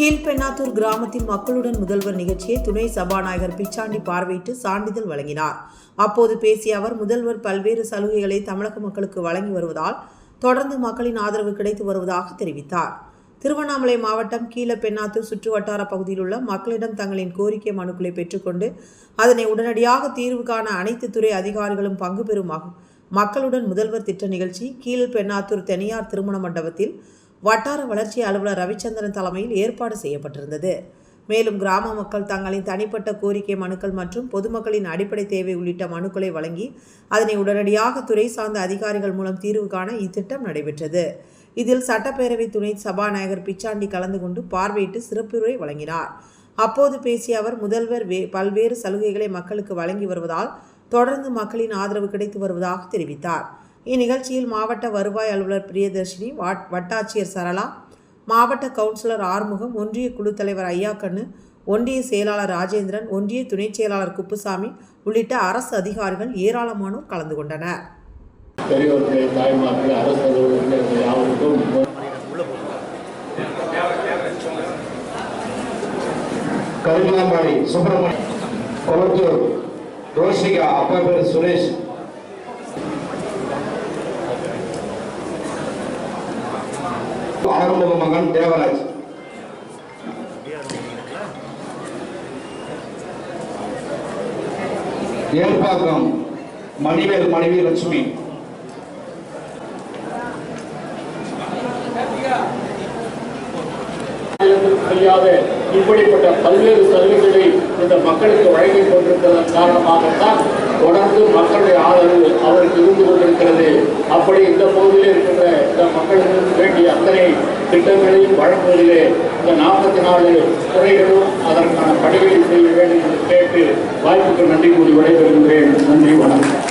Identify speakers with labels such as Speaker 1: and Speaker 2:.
Speaker 1: கீழ்பெண்ணாத்தூர் கிராமத்தில் மக்களுடன் முதல்வர் நிகழ்ச்சியை துணை சபாநாயகர் பிச்சாண்டி பார்வையிட்டு சான்றிதழ் வழங்கினார். அப்போது பேசிய அவர் முதல்வர் பல்வேறு சலுகைகளை தமிழக மக்களுக்கு வழங்கி வருவதால் தொடர்ந்து மக்களின் ஆதரவு கிடைத்து வருவதாக தெரிவித்தார். திருவண்ணாமலை மாவட்டம் கீழப்பெண்ணாத்தூர் சுற்றுவட்டார பகுதியில் உள்ள மக்களிடம் தங்களின் கோரிக்கை மனுக்களை பெற்றுக்கொண்டு அதனை உடனடியாக தீர்வு காண அனைத்து துறை அதிகாரிகளும் பங்கு பெறும் மக்களுடன் முதல்வர் திட்ட நிகழ்ச்சி கீழ்பெண்ணாத்தூர் தனியார் திருமண மண்டபத்தில் வட்டார வளர்ச்சி அலுவலர் ரவிச்சந்திரன் தலைமையில் ஏற்பாடு செய்யப்பட்டிருந்தது. மேலும் கிராம மக்கள் தங்களின் தனிப்பட்ட கோரிக்கை மனுக்கள் மற்றும் பொதுமக்களின் அடிப்படை தேவை உள்ளிட்ட மனுக்களை வழங்கி அதனை உடனடியாக துறை சார்ந்த அதிகாரிகள் மூலம் தீர்வு காண இத்திட்டம் நடைபெற்றது. இதில் சட்டப்பேரவை துணை சபாநாயகர் பிச்சாண்டி கலந்து கொண்டு பார்வையிட்டு சிறப்புரை வழங்கினார். அப்போது பேசிய அவர் முதல்வர் வே பல்வேறு சலுகைகளை மக்களுக்கு வழங்கி வருவதால் தொடர்ந்து மக்களின் ஆதரவு கிடைத்து வருவதாக தெரிவித்தார். இந்நிகழ்ச்சியில் மாவட்ட வருவாய் அலுவலர் பிரியதர்ஷினி வாட்- வட்டாட்சியர் சரளா மாவட்ட கவுன்சிலர் ஆறுமுகம் ஒன்றிய குழு தலைவர் ஐயாக்கண்ணு ஒன்றிய செயலாளர் ராஜேந்திரன் ஒன்றிய துணைச் செயலாளர் குப்புசாமி உள்ளிட்ட அரசு அதிகாரிகள் ஏராளமானோர் கலந்து கொண்டனர்.
Speaker 2: பெரியவர்களே
Speaker 3: சுப்பிரமணியம் கொளத்தூர் ரோஷிகா அப்பா பேர் சுரேஷ் ஆரம்ப மகன் தேவராஜ். ஏற்பாக்கம் மணிவேல் மனைவி லட்சுமி.
Speaker 2: தெரியாத இப்படிப்பட்ட பல்வேறு சலுகைகளை இந்த மக்களுக்கு வழங்கிக் கொண்டிருப்பதன் காரணமாகத்தான் தொடர்ந்து மக்களுடைய ஆதரவு அவருக்கு இருந்து கொண்டிருக்கிறது. அப்படி இந்த பகுதியில் இருக்கின்ற இந்த மக்களுக்கு வேண்டிய அத்தனை திட்டங்களையும் வழங்குவதிலே இந்த நாற்பத்தி நாலு துறைகளும் அதற்கான பணிகளை செய்ய வேண்டும் என்று கேட்டு வாய்ப்புக்கு நன்றி கூறி விடைபெறுகின்றேன். நன்றி வணக்கம்.